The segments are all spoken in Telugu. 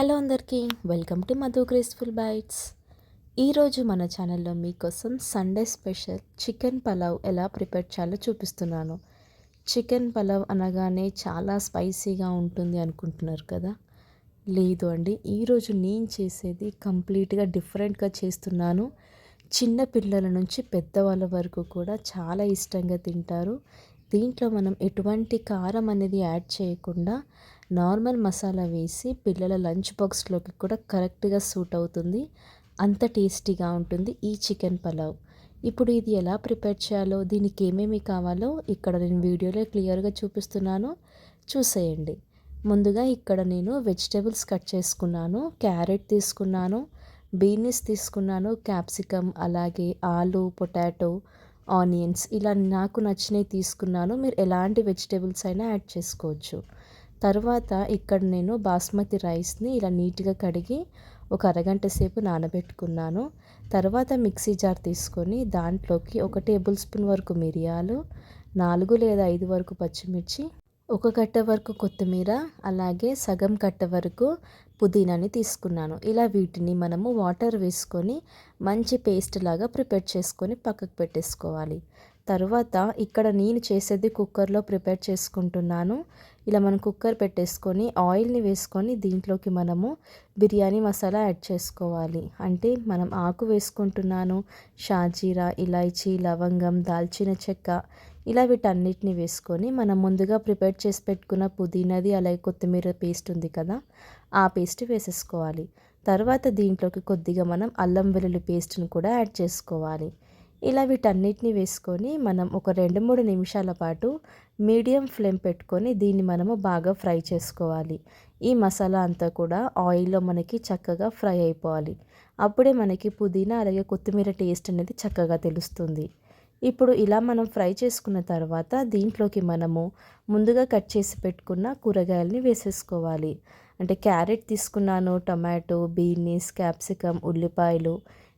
హలో అందరికీ welcome to Madhu graceful bites ఈరోజు మన ఛానల్లో మీకోసం సండే స్పెషల్ చికెన్ పలావ్ ఎలా ప్రిపేర్ చేయాలో చూపిస్తున్నాను. చికెన్ పలావ్ అనగానే చాలా స్పైసీగా ఉంటుంది అనుకుంటున్నారు కదా? లేదు అండి ఈరోజు నేను చేసేది కంప్లీట్గా డిఫరెంట్గా చేస్తున్నాను. చిన్న పిల్లల నుంచి పెద్దవాళ్ళ వరకు కూడా చాలా ఇష్టంగా తింటారు. దీంట్లో మనం ఎటువంటి కారం అనేది యాడ్ చేయకుండా నార్మల్ మసాలా వేసి పిల్లల లంచ్ బాక్స్లోకి కూడా కరెక్ట్గా సూట్ అవుతుంది. అంత టేస్టీగా ఉంటుంది ఈ చికెన్ పలావ్. ఇప్పుడు ఇది ఎలా ప్రిపేర్ చేయాలో దీనికి ఏమేమి కావాలో ఇక్కడ నేను వీడియోలో క్లియర్గా చూపిస్తున్నాను. చూసేయండి. ముందుగా ఇక్కడ నేను వెజిటేబుల్స్ కట్ చేసుకున్నాను క్యారెట్ తీసుకున్నాను బీనీస్ తీసుకున్నాను క్యాప్సికమ్ అలాగే ఆలు పొటాటో ఆనియన్స్ ఇలా నాకు నచ్చినవి తీసుకున్నాను. మీరు ఎలాంటి వెజిటేబుల్స్ అయినా యాడ్ చేసుకోవచ్చు. తర్వాత ఇక్కడ నేను బాస్మతి రైస్ని ఇలా నీట్గా కడిగి ఒక అరగంట సేపు నానబెట్టుకున్నాను. తర్వాత మిక్సీ జార్ తీసుకొని దాంట్లోకి ఒక టేబుల్ స్పూన్ వరకు మిరియాలు నాలుగు లేదా ఐదు వరకు పచ్చిమిర్చి ఒక కట్ట వరకు కొత్తిమీర అలాగే సగం కట్ట వరకు పుదీనాని తీసుకున్నాను. ఇలా వీటిని మనము వాటర్ వేసుకొని మంచి పేస్ట్ లాగా ప్రిపేర్ చేసుకొని పక్కకు పెట్టేసుకోవాలి. తర్వాత ఇక్కడ నేను చేసేది కుక్కర్లో ప్రిపేర్ చేసుకుంటున్నాను. ఇలా మనం కుక్కర్ పెట్టేసుకొని ఆయిల్ని వేసుకొని దీంట్లోకి మనము బిర్యానీ మసాలా యాడ్ చేసుకోవాలి. అంటే మనం ఆకు వేసుకుంటున్నాను షాజీరా ఇలాచీ లవంగం దాల్చిన చెక్క ఇలా వీటన్నిటిని వేసుకొని మనం ముందుగా ప్రిపేర్ చేసి పెట్టుకున్న పుదీనాది అలాగే కొత్తిమీర పేస్ట్ ఉంది కదా ఆ పేస్ట్ వేసేసుకోవాలి. తర్వాత దీంట్లోకి కొద్దిగా మనం అల్లం వెల్లుల్లి పేస్ట్ని కూడా యాడ్ చేసుకోవాలి. ఇలా వీటన్నిటిని వేసుకొని మనం ఒక రెండు మూడు నిమిషాల పాటు మీడియం ఫ్లేమ్ పెట్టుకొని దీన్ని మనము బాగా ఫ్రై చేసుకోవాలి. ఈ మసాలా అంతా కూడా ఆయిల్లో మనకి చక్కగా ఫ్రై అయిపోవాలి. అప్పుడే మనకి పుదీనా అలాగే కొత్తిమీర టేస్ట్ అనేది చక్కగా తెలుస్తుంది. ఇప్పుడు ఇలా మనం ఫ్రై చేసుకున్న తర్వాత దీంట్లోకి మనము ముందుగా కట్ చేసి పెట్టుకున్న కూరగాయలని వేసేసుకోవాలి. అంటే క్యారెట్ తీసుకున్నాను టొమాటో బీనీస్ క్యాప్సికమ్ ఉల్లిపాయలు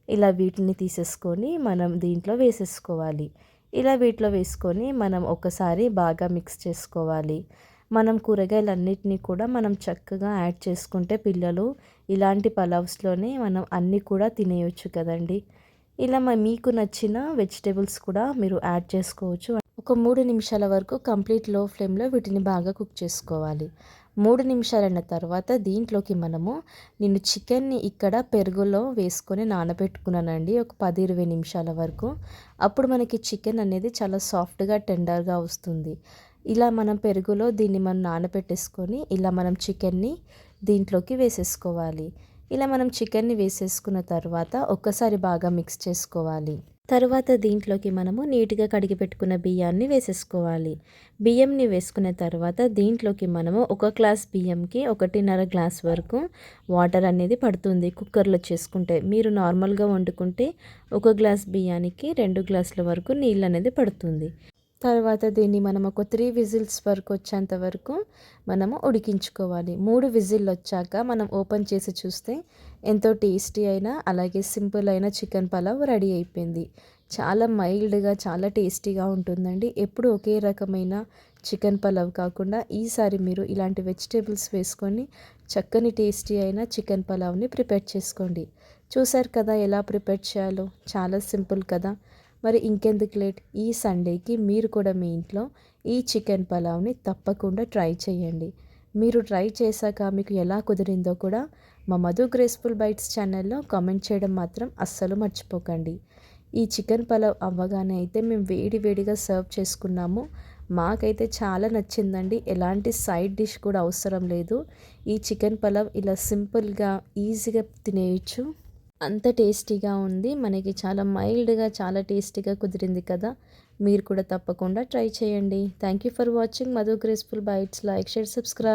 ఇలా వీటిని తీసేసుకొని మనం దీంట్లో వేసేసుకోవాలి. ఇలా వీటిలో వేసుకొని మనం ఒకసారి బాగా మిక్స్ చేసుకోవాలి. మనం కూరగాయలన్నిటినీ కూడా మనం చక్కగా యాడ్ చేసుకుంటే పిల్లలు ఇలాంటి పలావ్స్లోనే మనం అన్నీ కూడా తినేయచ్చు కదండి. ఇలా మీకు నచ్చిన వెజిటేబుల్స్ కూడా మీరు యాడ్ చేసుకోవచ్చు. ఒక మూడు నిమిషాల వరకు కంప్లీట్లో ఫ్లేమ్లో వీటిని బాగా కుక్ చేసుకోవాలి. మూడు నిమిషాలైన తర్వాత దీంట్లోకి మనము నేను చికెన్ని ఇక్కడ పెరుగులో వేసుకొని నానబెట్టుకున్నానండి. ఒక పది ఇరవై నిమిషాల వరకు. అప్పుడు మనకి చికెన్ అనేది చాలా సాఫ్ట్గా టెండర్గా వస్తుంది. ఇలా మనం పెరుగులో దీన్ని మనం నానబెట్టేసుకొని ఇలా మనం చికెన్ని దీంట్లోకి వేసేసుకోవాలి. ఇలా మనం చికెన్ని వేసేసుకున్న తర్వాత ఒక్కసారి బాగా మిక్స్ చేసుకోవాలి. తర్వాత దీంట్లోకి మనము నీట్గా కడిగి పెట్టుకున్న బియ్యాన్ని వేసేసుకోవాలి. బియ్యంని వేసుకున్న తర్వాత దీంట్లోకి మనము ఒక గ్లాస్ బియ్యంకి ఒకటిన్నర గ్లాస్ వరకు వాటర్ అనేది పడుతుంది కుక్కర్లో చేసుకుంటే. మీరు నార్మల్గా వండుకుంటే ఒక గ్లాస్ బియ్యానికి రెండు గ్లాసుల వరకు నీళ్ళు అనేది పడుతుంది. తర్వాత దీన్ని మనం ఒక త్రీ విజిల్స్ వరకు వచ్చేంత వరకు మనము ఉడికించుకోవాలి. మూడు విజిల్ వచ్చాక మనం ఓపెన్ చేసి చూస్తే ఎంతో టేస్టీ అయినా అలాగే సింపుల్ అయిన చికెన్ పలావ్ రెడీ అయిపోయింది. చాలా మైల్డ్గా చాలా టేస్టీగా ఉంటుందండి. ఎప్పుడు ఒకే రకమైన చికెన్ పలావ్ కాకుండా ఈసారి మీరు ఇలాంటి వెజిటేబుల్స్ వేసుకొని చక్కని టేస్టీ అయిన చికెన్ పలావ్ని ప్రిపేర్ చేసుకోండి. చూసారు కదా ఎలా ప్రిపేర్ చేయాలో? చాలా సింపుల్ కదా. మరి ఇంకెందుకు లేట్? ఈ సండేకి మీరు కూడా మీ ఇంట్లో ఈ చికెన్ పలావ్ని తప్పకుండా ట్రై చేయండి. మీరు ట్రై చేశాక మీకు ఎలా కుదిరిందో కూడా మా మధు గ్రేస్ఫుల్ బైట్స్ ఛానల్లో కామెంట్ చేయడం మాత్రం అస్సలు మర్చిపోకండి. ఈ చికెన్ పలావ్ అవ్వగానే అయితే మేము వేడి వేడిగా సర్వ్ చేసుకున్నాము. మాకైతే చాలా నచ్చిందండి. ఎలాంటి సైడ్ డిష్ కూడా అవసరం లేదు. ఈ చికెన్ పలావ్ ఇలా సింపుల్గా ఈజీగా తినేయచ్చు. అంత టేస్టీగా ఉంది. మనకి చాలా మైల్డ్గా చాలా టేస్టీగా కుదిరింది కదా. మీరు కూడా తప్పకుండా ట్రై చేయండి. Thank you for watching. Madhu graceful bites. Like share subscribe.